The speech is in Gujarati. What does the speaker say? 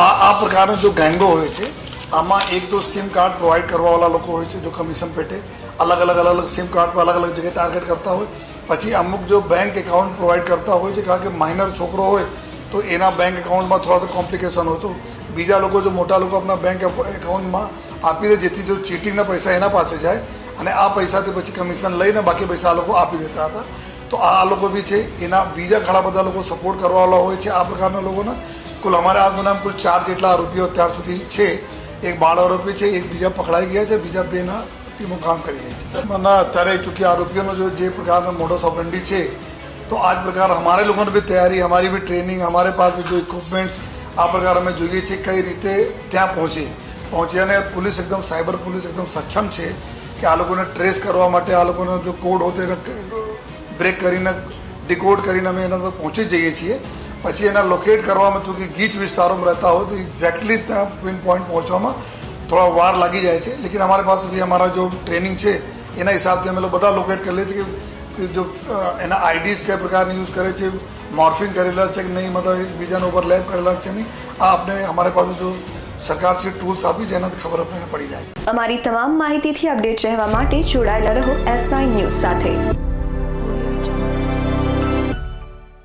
આ આ પ્રકારના જો ગેંગો હોય છે, આમાં એક તો સિમ કાર્ડ પ્રોવાઈડ કરવાવાળા લોકો હોય છે, જો કમિશન પેટે અલગ અલગ અલગ સિમ કાર્ડ પર અલગ અલગ જગ્યાએ ટાર્ગેટ કરતા હોય. પછી અમુક જો બેંક એકાઉન્ટ પ્રોવાઈડ કરતા હોય છે, કારણ કે માઇનર છોકરો હોય, તો એના બેંક એકાઉન્ટમાં થોડા કોમ્પ્લિકેશન હોતું. બીજા લોકો જો મોટા લોકો આપણા બેંક એકાઉન્ટમાં આપી દે, જેથી જો ચીટિંગના પૈસા એના પાસે જાય, અને આ પૈસાથી પછી કમિશન લઈને બાકી પૈસા આ લોકો આપી દેતા હતા. તો આ લોકો બી છે, એના બીજા ઘણા બધા લોકો સપોર્ટ કરવાવાળા હોય છે, આ પ્રકારના લોકોના. કુલ અમારે આ ગુનામાં કુલ ચાર જેટલા આરોપીઓ અત્યાર સુધી છે. એક બાળ આરોપી છે, એક બીજા પકડાઈ ગયા છે, બીજા બેના ટીમો કામ કરી રહી છે. મને અત્યારે ચૂંકી આરોપીઓનો જો જે પ્રકારનો મોડો ઓપરેન્ડી છે, તો આ જ પ્રકાર અમારે લોકોને બી તૈયારી, અમારી બી ટ્રેનિંગ અમારે પાસ બી જો ઇક્વિપમેન્ટ્સ આ પ્રકાર અમે જોઈએ છીએ કઈ રીતે ત્યાં પહોંચે. પહોંચી અને પોલીસ એકદમ, સાયબર પોલીસ એકદમ સક્ષમ છે કે આ લોકોને ટ્રેસ કરવા માટે, આ લોકોનો જો કોડ હોતો એને બ્રેક કરીને ડિકોડ કરીને અમે એના તરફ પહોંચી જઈએ છીએ. પછી એના લોકેટ કરવામાં તો કે ગીચ વિસ્તારોમાં રહેતા હોય તો એક્ઝેક્ટલી ત્યાં પિન પોઈન્ટ પહોંચવામાં થોડા વાર લાગી જાય છે. લેકિન અમારી પાસે બી અમારા જો ટ્રેનિંગ છે, એના હિસાબથી અમે બધા લોકેટ કરી લઈએ છીએ કે જો એના આઈડીઝ કયા પ્રકારની યુઝ કરે છે મોર્ફિંગ કરેલા છે કે નહીં, મતલબ એકબીજાના ઉપર લેબ કરેલા છે નહીં, આ આપણે અમારી પાસે જો સરકાર શ્રી ટૂલ્સ આપી છે, એનાથી ખબર આપણને પડી જાય. અમારી તમામ માહિતીથી અપડેટ રહેવા માટે જોડાયેલા રહો એસ નાઇન ન્યૂઝ સાથે.